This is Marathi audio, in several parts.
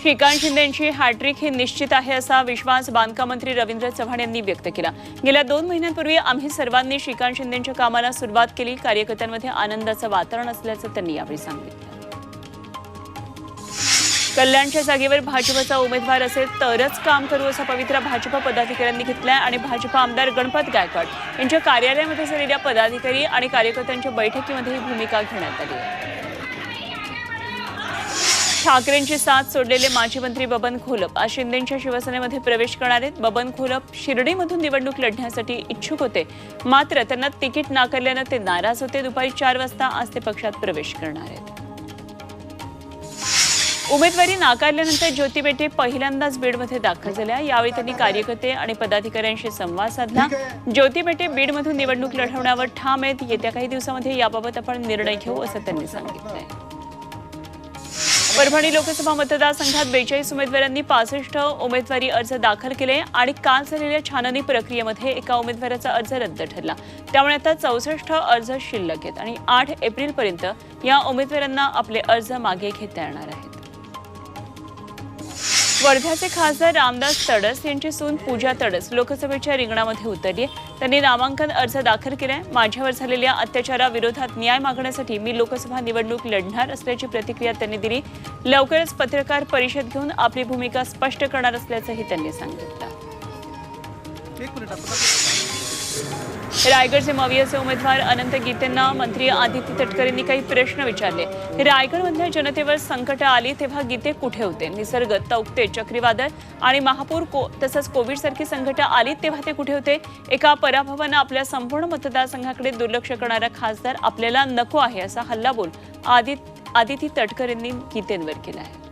श्रीकांत शिंदेंची हॅट्रिक ही निश्चित आहे असा विश्वास बांधकाम मंत्री रवींद्र चव्हाण यांनी व्यक्त केला. गेल्या दोन महिन्यांपूर्वी आम्ही सर्वांनी श्रीकांत शिंदेच्या कामाला सुरुवात केली. कार्यकर्त्यांमध्ये आनंदाचं वातावरण असल्याचं त्यांनी यावेळी सांगितलं. कल्याणच्या जागेवर भाजपचा उमेदवार असेल तरच काम करू असा पवित्रा भाजप पदाधिकाऱ्यांनी घेतलाय आणि भाजप आमदार गणपत गायकवाड यांच्या कार्यालयामध्ये झालेल्या पदाधिकारी आणि कार्यकर्त्यांच्या बैठकीमध्ये ही भूमिका घेण्यात आली आहे. ठाकरेंची साथ सोडलेले माजी मंत्री बबन खोलप. आज शिंदेच्या शिवसेनेमध्ये प्रवेश करणार आहेत. बबन खोलप शिर्डीमधून निवडणूक लढण्यासाठी इच्छुक होते. मात्र त्यांना तिकीट नाकारल्यानं ते नाराज होते. दुपारी चार वाजता आज ते पक्षात प्रवेश करणार आहेत. उमेदवारी नाकारल्यानंतर ज्योती बेटे पहिल्यांदाच बीडमध्ये दाखल झाल्या. यावेळी त्यांनी कार्यकर्ते आणि पदाधिकाऱ्यांशी संवाद साधला. ज्योती बेटे बीडमधून निवडणूक लढवण्यावर ठाम आहेत. येत्या काही दिवसामध्ये याबाबत आपण निर्णय घेऊ असं त्यांनी सांगितलंय. परभणी लोकसभा मतदारसंघात बेचाळीस उमेदवारांनी पासष्ट उमेदवारी अर्ज दाखल केले आणि काल झालेल्या छाननी प्रक्रियेमध्ये एका उमेदवाराचा अर्ज रद्द ठरला त्यामुळे आता चौसष्ट अर्ज शिल्लक आहेत आणि आठ एप्रिलपर्यंत या उमेदवारांना आपले अर्ज मागे घेता येणार आहेत वर्ध्याचे खासदार रामदास तडस यांची सून पूजा तडस लोकसभेच्या रिंगणामध्ये उतरली आहे. त्यांनी नामांकन अर्ज दाखल केलाय. माझ्यावर झालेल्या अत्याचाराविरोधात न्याय मागण्यासाठी मी लोकसभा निवडणूक लढणार असल्याची प्रतिक्रिया त्यांनी दिली. लवकरच पत्रकार परिषद घेऊन आपली भूमिका स्पष्ट करणार असल्याचंही त्यांनी सांगितलं. रायगड मिनिट रायगडचे मवियाचे उमेदवार अनंत गीतेंना मंत्री आदित्य तटकरेंनी काही प्रश्न विचारले. रायगडमधल्या जनतेवर संकट आली तेव्हा गीते कुठे होते? निसर्ग तौकते चक्रीवादळ आणि महापूर को तसंच कोविड सारखी संकट आली तेव्हा ते कुठे होते? एका पराभवानं आपल्या संपूर्ण मतदारसंघाकडे दुर्लक्ष करणारा खासदार आपल्याला नको आहे असा हल्लाबोल आदित्य आदिती तटकरेंनी गीतेंवर केला आहे.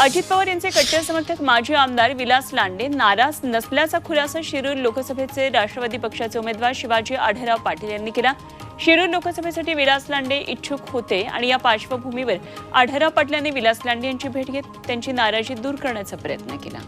अजित पवार यांचे कट्टर समर्थक माजी आमदार विलास लांडे नाराज नसल्याचा खुलासा शिरूर लोकसभेचे राष्ट्रवादी पक्षाचे उमेदवार शिवाजी आढळराव पाटील यांनी केला. शिरूर लोकसभेसाठी विलास लांडे इच्छुक होते आणि या पार्श्वभूमीवर आढळराव पाटील यांनी विलास लांडे यांची भेट घेत त्यांची नाराजी दूर करण्याचा प्रयत्न केला.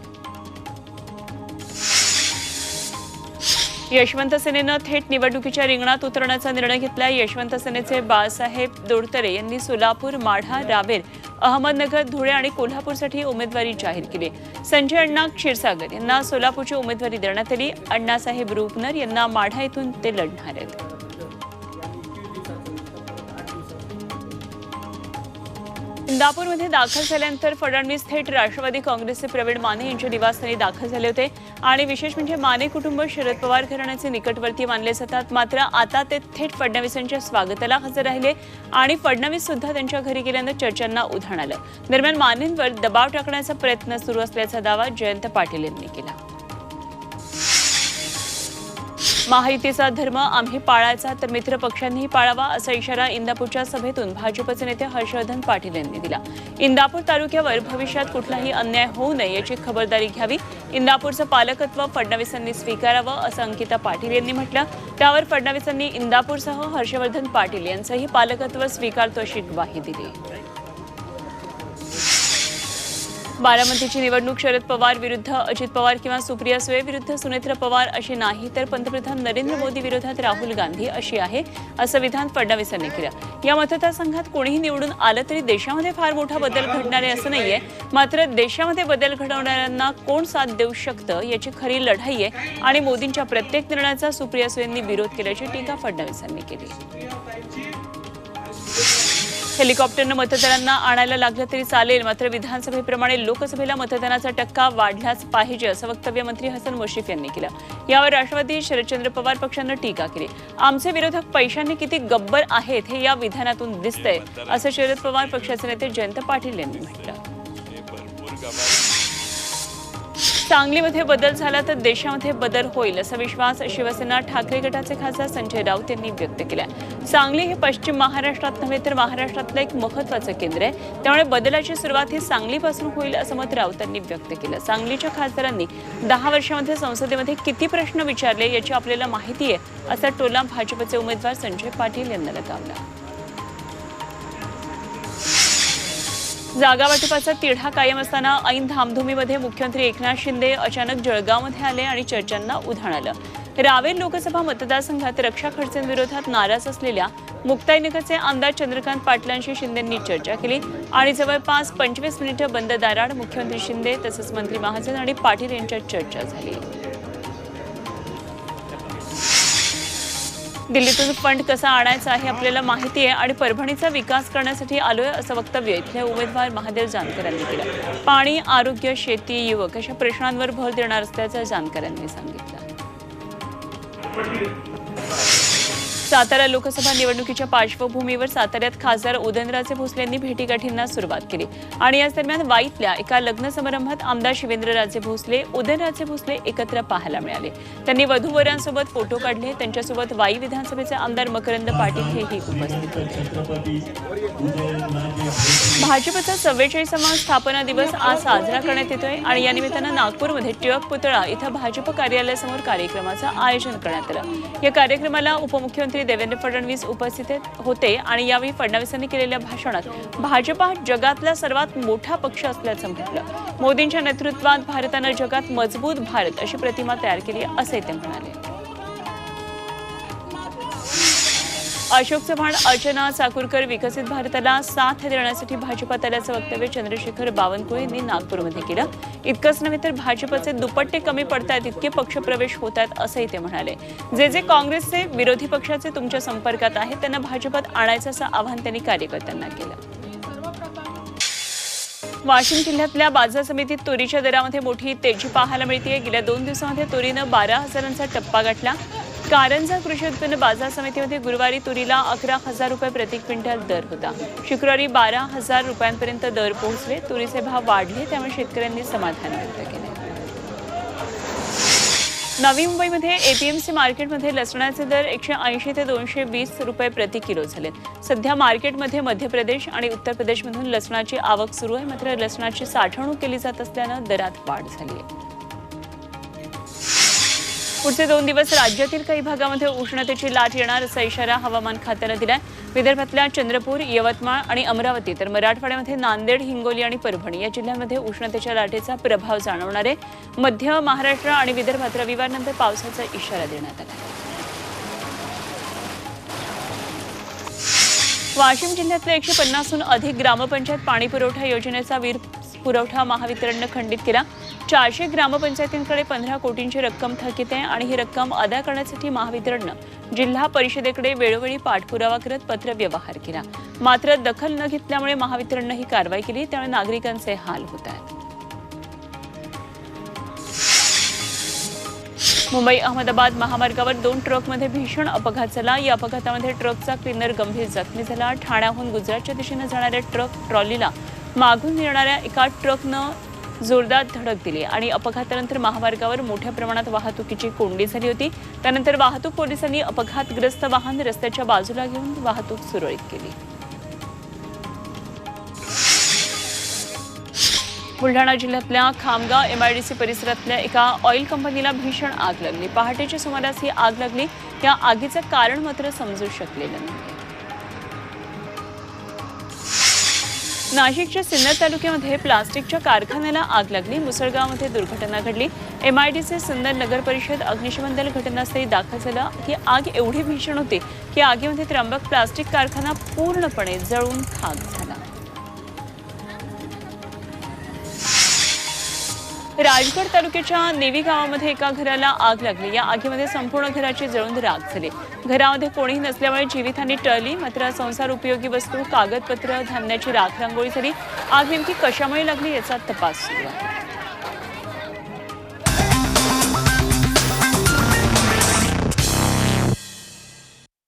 यशवंत सेनेनं थेट निवडणुकीच्या रिंगणात उतरण्याचा निर्णय घेतला. यशवंत सेनेचे बाळासाहेब दोडतरे यांनी सोलापूर माढा रावेर अहमदनगर धुळे आणि कोल्हापूरसाठी उमेदवारी जाहीर केली. संजय अण्णा क्षीरसागर यांना सोलापूरची उमेदवारी देण्यात आली. अण्णासाहेब रुपनर यांना माढा येथून ते लढणार आहेत. इंदापूरमध्ये दाखल झाल्यानंतर फडणवीस थेट राष्ट्रवादी काँग्रेसचे प्रवीण माने यांच्या निवासस्थानी दाखल झाले होते. आणि विशेष म्हणजे माने कुटुंब शरद पवार घराण्याचे निकटवर्ती मानले जातात. मात्र आता ते थेट फडणवीसांच्या स्वागताला हजर राहिले आणि फडणवीस सुद्धा त्यांच्या घरी गेल्यानं चर्चांना उधाण आलं. दरम्यान मानेंवर दबाव टाकण्याचा प्रयत्न सुरू असल्याचा दावा जयंत पाटील यांनी केला. महायुतीचा धर्म आम्ही पाळायचा तर मित्र पक्षांनीही पाळावा असा इशारा इंदापूरच्या सभेतून भाजपचे नेते हर्षवर्धन पाटील यांनी दिला. इंदापूर तालुक्यावर भविष्यात कुठलाही अन्याय होऊ नये याची खबरदारी घ्यावी इंदापूरचं पालकत्व फडणवीसांनी स्वीकारावं असं अंकिता पाटील यांनी म्हटलं. त्यावर फडणवीसांनी इंदापूरसह हर्षवर्धन पाटील यांचंही पालकत्व स्वीकारतो अशी ग्वाही दिली. बारामतीची निवडणूक शरद पवार विरुद्ध अजित पवार किंवा सुप्रिया सुळे विरुद्ध सुनेत्र पवार अशी नाही तर पंतप्रधान नरेंद्र मोदी विरोधात राहुल गांधी अशी आहे असं विधान फडणवीसांनी केलं. या मतदारसंघात कोणीही निवडून आलं तरी देशामध्ये फार मोठा बदल घडणार आहे असं नाहीये. मात्र देशामध्ये बदल घडवणाऱ्यांना कोण साथ देऊ शकतं याची खरी लढाई आहे आणि मोदींच्या प्रत्येक निर्णयाचा सुप्रिया सुळेंनी विरोध केल्याची टीका फडणवीसांनी केली. हेलिकॉप्टरनं मतदारांना आणायला लागलं तरी चालेल मात्र विधानसभेप्रमाणे लोकसभेला मतदानाचा टक्का वाढलाच पाहिजे असं वक्तव्य मंत्री हसन मुश्रीफ यांनी केलं. यावर राष्ट्रवादी शरदचंद्र पवार पक्षानं टीका केली. आमचे विरोधक पैशांनी किती गब्बर आहेत हे या विधानातून दिसतंय असं शरद पवार पक्षाचे नेते जयंत पाटील यांनी म्हटलं. सांगलीमध्ये बदल झाला तर देशामध्ये बदल होईल असा विश्वास शिवसेना ठाकरे गटाचे खासदार संजय राऊत यांनी व्यक्त केला सांगली हे पश्चिम महाराष्ट्रात नव्हे तर महाराष्ट्रातलं एक महत्वाचं केंद्र आहे. त्यामुळे बदलाची सुरुवात ही सांगलीपासून होईल असं मत राऊतांनी व्यक्त केलं. सांगलीच्या खासदारांनी दहा वर्षामध्ये संसदेमध्ये किती प्रश्न विचारले याची आपल्याला माहिती आहे असा टोला भाजपचे उमेदवार संजय पाटील यांना लगावला जागा वाटपाचा तिढा कायम असताना ऐन धामधुमीमध्ये मुख्यमंत्री एकनाथ शिंदे अचानक जळगावमध्ये आले आणि चर्चांना उधाण आलं. रावेर लोकसभा मतदारसंघात रक्षा खडसेंविरोधात नाराज असलेल्या मुक्ताईनगरचे आमदार चंद्रकांत पाटलांशी शिंदेंनी चर्चा केली. आणि जवळपास पंचवीस मिनिटं बंद दाराड मुख्यमंत्री शिंदे तसंच मंत्री महाजन आणि पाटील यांच्यात चर्चा झाली. दिल्लीतून फंड कसा आणायचा हे आपल्याला माहिती आहे आणि परभणीचा विकास करण्यासाठी आलोय असं वक्तव्य इथले उमेदवार महादेव जानकरांनी केलं. पाणी आरोग्य शेती युवक अशा प्रश्नांवर भर देणार असल्याचं जानकरांनी सांगितलं. सातारा लोकसभा निवडणुकीच्या पार्श्वभूमीवर साताऱ्यात खासदार उदयनराजे भोसले यांनी भेटीगाठींना सुरुवात केली. आणि याच दरम्यान वाईतल्या एका लग्न समारंभात आमदार शिवेंद्रराजे भोसले उदयनराजे भोसले एकत्र पाहायला मिळाले. त्यांनी वधूवरांसोबत फोटो काढले त्यांच्यासोबत वाई विधानसभेचे आमदार मकरंद पाटील हेही उपस्थित होते. भाजपचा चव्वेचाळीसावा स्थापना दिवस आज साजरा करण्यात येतोय आणि या निमित्तानं नागपूरमध्ये टिळक पुतळा इथं भाजप कार्यालयासमोर कार्यक्रमाचं आयोजन करण्यात आलं. या कार्यक्रमाला उपमुख्यमंत्री देवेंद्र फडणवीस उपस्थित होते आणि यावेळी फडणवीसांनी केलेल्या भाषणात भाजप हा जगातला सर्वात मोठा पक्ष असल्याचं म्हटलं. मोदींच्या नेतृत्वात भारतानं जगात मजबूत भारत अशी प्रतिमा तयार केली असंही ते म्हणाले. अशोक चव्हाण अर्चना चाकूरकर विकसित भारताला साथ देण्यासाठी भाजपात आल्याचं वक्तव्य चंद्रशेखर बावनकुळे यांनी नागपूरमध्ये केलं. इतकंच नव्हे तर भाजपचे दुपट्टे कमी पडतायत इतके पक्षप्रवेश होत आहेत असंही ते म्हणाले. जे जे काँग्रेसचे विरोधी पक्षाचे तुमच्या संपर्कात आहेत त्यांना भाजपात आणायचं असं आवाहन त्यांनी कार्यकर्त्यांना केलं. वाशिम जिल्ह्यातल्या बाजार समितीत तुरीच्या दरामध्ये मोठी तेजी पाहायला मिळते गेल्या दोन दिवसामध्ये तुरीनं बारा हजारांचा टप्पा गाठला. कारंजा कृषी उत्पन्न बाजार समितीमध्ये गुरुवारी तुरीला अकरा हजार रुपये प्रति क्विंटल दर होता. शुक्रवारी बारा हजार रुपयांपर्यंत दर पोहोचले. तुरीचे भाव वाढले त्यामुळे शेतकऱ्यांनी समाधान व्यक्त केले. नवी मुंबईमध्ये एपीएमसी मार्केटमध्ये लसणाचे दर एकशे ऐंशी ते दोनशे वीस रुपये प्रति किलो झाले. सध्या मार्केटमध्ये मध्य प्रदेश आणि उत्तर प्रदेशमधून लसणाची आवक सुरू आहे मात्र लसणाची साठवणूक केली जात असल्यानं दरात वाढ झाली आहे. पुढचे दोन दिवस राज्यातील काही भागामध्ये उष्णतेची लाट येणार असा इशारा हवामान खात्यानं दिलाय. विदर्भातल्या चंद्रपूर यवतमाळ आणि अमरावती तर मराठवाड्यामध्ये नांदेड हिंगोली आणि परभणी या जिल्ह्यांमध्ये उष्णतेच्या लाटेचा प्रभाव जाणवणार आहे. मध्य महाराष्ट्र आणि विदर्भात रविवारनंतर पावसाचा इशारा देण्यात आला वाशिम जिल्ह्यातल्या एकशे पन्नासहून अधिक ग्रामपंचायत पाणी पुरवठा योजनेचा वीर पुरवठा महावितरणनं खंडित केला. चारशे ग्रामपंचायतींकडे पंधरा कोटींची रक्कम थकीत आहे आणि ही रक्कम अदा करण्यासाठी महावितरणनं जिल्हा परिषदेकडे वेळोवेळी पाठपुरावा करत पत्रव्यवहार केला. मात्र दखल न घेतल्यामुळे महावितरणनं ही कारवाई केली त्यामुळे नागरिकांचे हाल होत आहेत. मुंबई अहमदाबाद महामार्गावर दोन ट्रकमध्ये भीषण अपघात झाला. या अपघातामध्ये ट्रकचा क्लिनर गंभीर जखमी झाला. ठाण्याहून गुजरातच्या दिशेनं जाणाऱ्या ट्रक ट्रॉलीला मागून येणाऱ्या एका ट्रकनं जोरदार धडक दिली आणि अपघातानंतर महामार्गावर मोठ्या प्रमाणात वाहतुकीची कोंडी झाली होती. त्यानंतर वाहतूक पोलिसांनी अपघातग्रस्त वाहन रस्त्याच्या बाजूला घेऊन वाहतूक सुरळीत केली. बुलढाणा जिल्ह्यातल्या खामगाव एमआयडीसी परिसरातल्या एका ऑइल कंपनीला भीषण आग लागली. पहाटेच्या सुमारास ही आग लागली. या आगीचं कारण मात्र समजू शकलेलं नाही. नाशिकच्या सिन्नर तालुक्यामध्ये प्लास्टिकच्या कारखान्याला आग लागली. मुसळगावमध्ये दुर्घटना घडली. एमआयडीसी सिन्नर नगर परिषद अग्निशमन दल घटनास्थळी दाखल झालं. की आग एवढी भीषण होती की आगीमध्ये त्र्यंबक प्लास्टिक कारखाना पूर्णपणे जळून खाक झाला. राजगड तालुक्याच्या नेवी गावामध्ये एका घराला आग लागली. या आगीमध्ये संपूर्ण घराची जळून राग झाली. घरामध्ये कोणीही नसल्यामुळे जीवितहानी टळली. मात्र संसार उपयोगी वस्तू कागदपत्र धान्याची राख रांगोळी झाली. आग नेमकी कशामुळे लागली याचा तपास सुरू आहे.